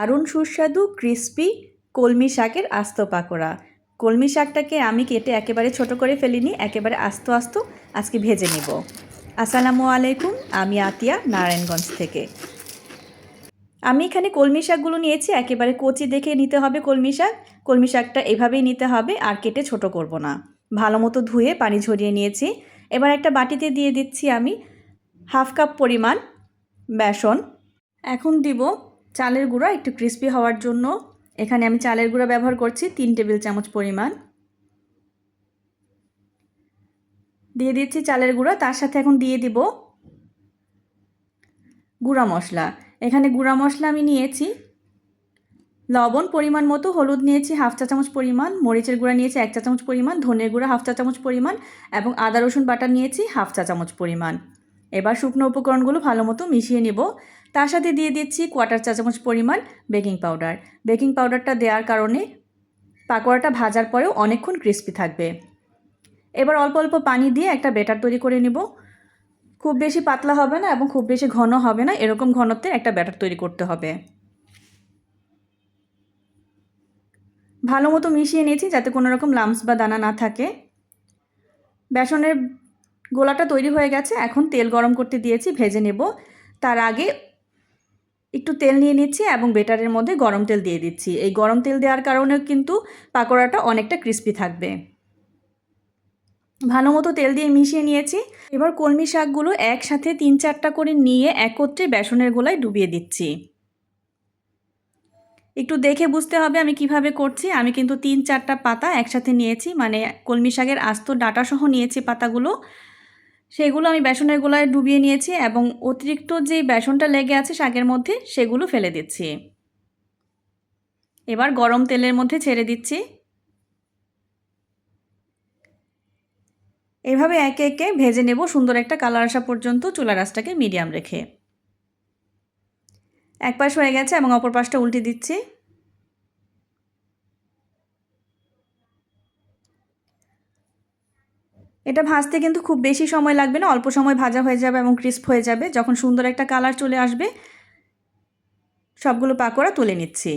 দারুণ সুস্বাদু ক্রিস্পি কলমি শাকের আস্ত পাকোড়া। কলমি শাকটাকে আমি কেটে একেবারে ছোট করে ফেলিনি, একেবারে আস্ত আস্ত আজকে ভেজে নিব। আসসালামু আলাইকুম, আমি আতিয়া, নারায়ণগঞ্জ থেকে। আমি এখানে কলমি শাকগুলো নিয়েছি, একেবারে কচি দেখে নিতে হবে কলমি শাক। কলমি শাকটা এভাবেই নিতে হবে, আর কেটে ছোট করব না। ভালো মতো ধুয়ে পানি ঝরিয়ে নিয়েছি। এবার একটা বাটিতে দিয়ে দিচ্ছি আমি হাফ কাপ পরিমাণ বেসন। এখন দিব চালের গুঁড়া একটু ক্রিস্পি হওয়ার জন্য। এখানে আমি চালের গুঁড়া ব্যবহার করছি তিন টেবিল চামচ পরিমাণ। দিয়ে দিচ্ছি চালের গুঁড়া, তার সাথে এখন দিয়ে দিব গুঁড়া মশলা। এখানে গুঁড়া মশলা আমি নিয়েছি। লবণ পরিমাণ মতো, হলুদ নিয়েছি হাফ চা চামচ পরিমাণ, মরিচের গুঁড়া নিয়েছি এক চা চামচ পরিমাণ, ধনের গুঁড়া হাফ চা চামচ পরিমাণ এবং আদা রসুন বাটা নিয়েছি হাফ চা চামচ পরিমাণ। এবার শুকনো উপকরণগুলো ভালো মতো মিশিয়ে নেব। তার সাথে দিয়ে দিচ্ছি কোয়াটার চা চামচ পরিমাণ বেকিং পাউডার বেকিং পাউডারটা দেওয়ার কারণে পাকোড়াটা ভাজার পরেও অনেকক্ষণ ক্রিস্পি থাকবে। এবার অল্প অল্প পানি দিয়ে একটা বেটার তৈরি করে নেব। খুব বেশি পাতলা হবে না এবং খুব বেশি ঘন হবে না, এরকম ঘনত্বের একটা ব্যাটার তৈরি করতে হবে। ভালো মতো মিশিয়ে নিয়েছি যাতে কোনো রকম লামস বা দানা না থাকে। বেসনের গোলাটা তৈরি হয়ে গেছে। এখন তেল গরম করতে দিয়েছি, ভেজে নেব। তার আগে একটু তেল নিয়ে নিচ্ছি এবং বেটারের মধ্যে গরম তেল দিয়ে দিচ্ছি। এই গরম তেল দেওয়ার কারণে কিন্তু পাকোড়াটা অনেকটা ক্রিস্পি থাকবে। ভালো মতো তেল দিয়ে মিশিয়ে নিয়েছি। এবার কলমি শাকগুলো একসাথে তিন চারটা করে নিয়ে একত্রে বেসনের গোলায় ডুবিয়ে দিচ্ছি। একটু দেখে বুঝতে হবে আমি কীভাবে করছি। আমি কিন্তু তিন চারটা পাতা একসাথে নিয়েছি। মানে কলমি শাকের আস্ত ডাটাসহ নিয়েছি পাতাগুলো। সেগুলো আমি বেসনের গোলায় ডুবিয়ে নিয়েছি এবং অতিরিক্ত যে বেসনটা লেগে আছে শাকের মধ্যে, সেগুলো ফেলে দিচ্ছি। এবার গরম তেলের মধ্যে ছেড়ে দিচ্ছি। এভাবে একে একে ভেজে নেব সুন্দর একটা কালার আসা পর্যন্ত চুলা রাসটাকে মিডিয়াম রেখে। এক পাশ হয়ে গেছে এবং অপর পাশটা উল্টে দিচ্ছি। এটা ভাজতে কিন্তু খুব বেশি সময় লাগবে না, অল্প সময় ভাজা হয়ে যাবে এবং ক্রিস্প হয়ে যাবে। যখন সুন্দর একটা কালার চলে আসবে, সবগুলো পাকোড়া তুলে নিচ্ছি।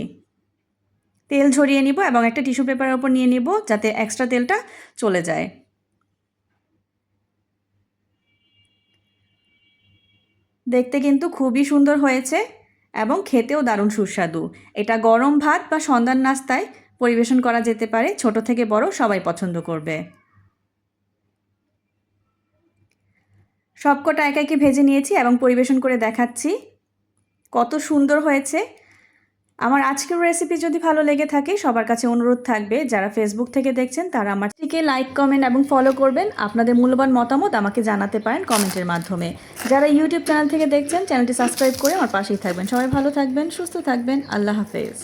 তেল ঝরিয়ে নিব এবং একটা টিস্যু পেপারের ওপর নিয়ে নিব যাতে এক্সট্রা তেলটা চলে যায়। দেখতে কিন্তু খুবই সুন্দর হয়েছে এবং খেতেও দারুণ সুস্বাদু। এটা গরম ভাত বা সন্ধ্যার নাস্তায় পরিবেশন করা যেতে পারে, ছোট থেকে বড় সবাই পছন্দ করবে। সবকটা একা একে ভেজে নিয়েছি এবং পরিবেশন করে দেখাচ্ছি। কত সুন্দর হয়েছে। আমার আজকের রেসিপি যদি ভালো লেগে থাকে, সবার কাছে অনুরোধ থাকবে, যারা ফেসবুক থেকে দেখছেন, তারা আমার থেকে লাইক কমেন্ট এবং ফলো করবেন। আপনাদের মূল্যবান মতামত আমাকে জানাতে পারেন কমেন্টের মাধ্যমে। যারা ইউটিউব চ্যানেল থেকে দেখছেন চ্যানেলটি সাবস্ক্রাইব করে আমার পাশেই থাকবেন। সবাই ভালো থাকবেন, সুস্থ থাকবেন। আল্লাহ হাফেজ।